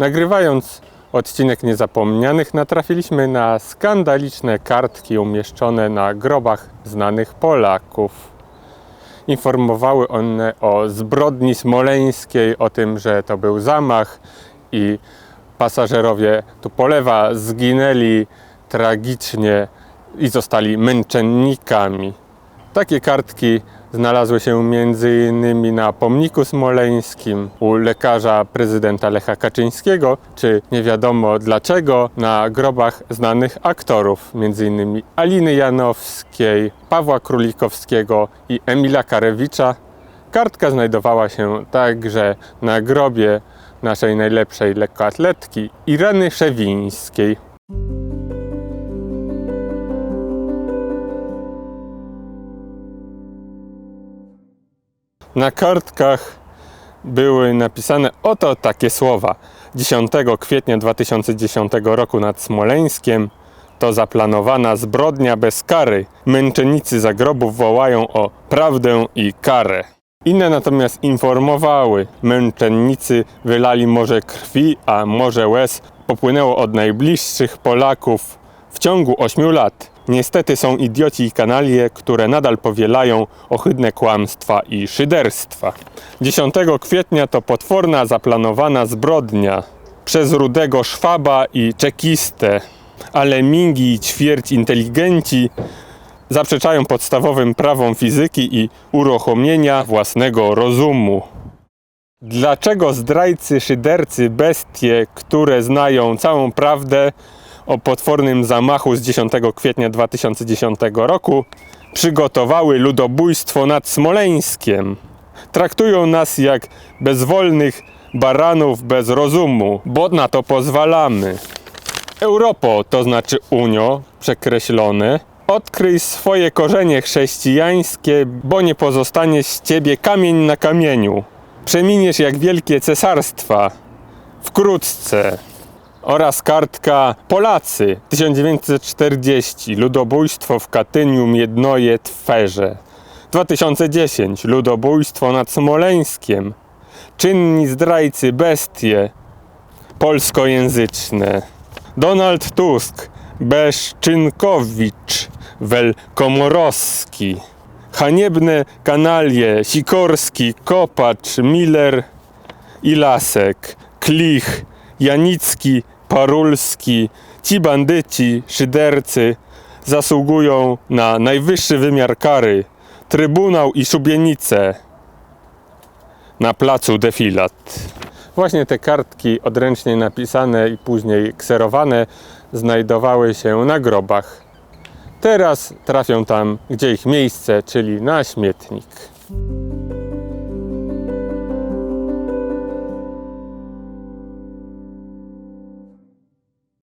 Nagrywając odcinek Niezapomnianych, natrafiliśmy na skandaliczne kartki umieszczone na grobach znanych Polaków. Informowały one o zbrodni smoleńskiej, o tym, że to był zamach i pasażerowie Tupolewa zginęli tragicznie i zostali męczennikami. Takie kartki znalazły się m.in. na pomniku smoleńskim u lekarza prezydenta Lecha Kaczyńskiego, czy nie wiadomo dlaczego na grobach znanych aktorów, m.in. Aliny Janowskiej, Pawła Królikowskiego i Emila Karewicza. Kartka znajdowała się także na grobie naszej najlepszej lekkoatletki Ireny Szewińskiej. Na kartkach były napisane oto takie słowa. 10 kwietnia 2010 roku nad Smoleńskiem to zaplanowana zbrodnia bez kary. Męczennicy zagrobów wołają o prawdę i karę. Inne natomiast informowały, męczennicy wylali morze krwi, a morze łez popłynęło od najbliższych Polaków w ciągu 8 lat. Niestety są idioci i kanalie, które nadal powielają ohydne kłamstwa i szyderstwa. 10 kwietnia to potworna, zaplanowana zbrodnia przez rudego szwaba i czekistę, ale mingi i ćwierć inteligenci zaprzeczają podstawowym prawom fizyki i uruchomienia własnego rozumu. Dlaczego zdrajcy, szydercy, bestie, które znają całą prawdę o potwornym zamachu z 10 kwietnia 2010 roku, przygotowały ludobójstwo nad Smoleńskiem? Traktują nas jak bezwolnych baranów bez rozumu, bo na to pozwalamy. Europo, to znaczy Unio, przekreślone, odkryj swoje korzenie chrześcijańskie, bo nie pozostanie z ciebie kamień na kamieniu. Przeminiesz jak wielkie cesarstwa. Wkrótce. Oraz kartka Polacy 1940 Ludobójstwo w Katyniu Miednoje Twerze 2010 Ludobójstwo nad Smoleńskiem. Czynni zdrajcy bestie polskojęzyczne. Donald Tusk Beszczynkowicz Welkomorowski. Haniebne kanalie Sikorski, Kopacz, Miller i Lasek, Klich, Janicki, Parulski, ci bandyci, szydercy zasługują na najwyższy wymiar kary, trybunał i szubienice na placu defilat. Właśnie te kartki odręcznie napisane i później kserowane znajdowały się na grobach. Teraz trafią tam, gdzie ich miejsce, czyli na śmietnik.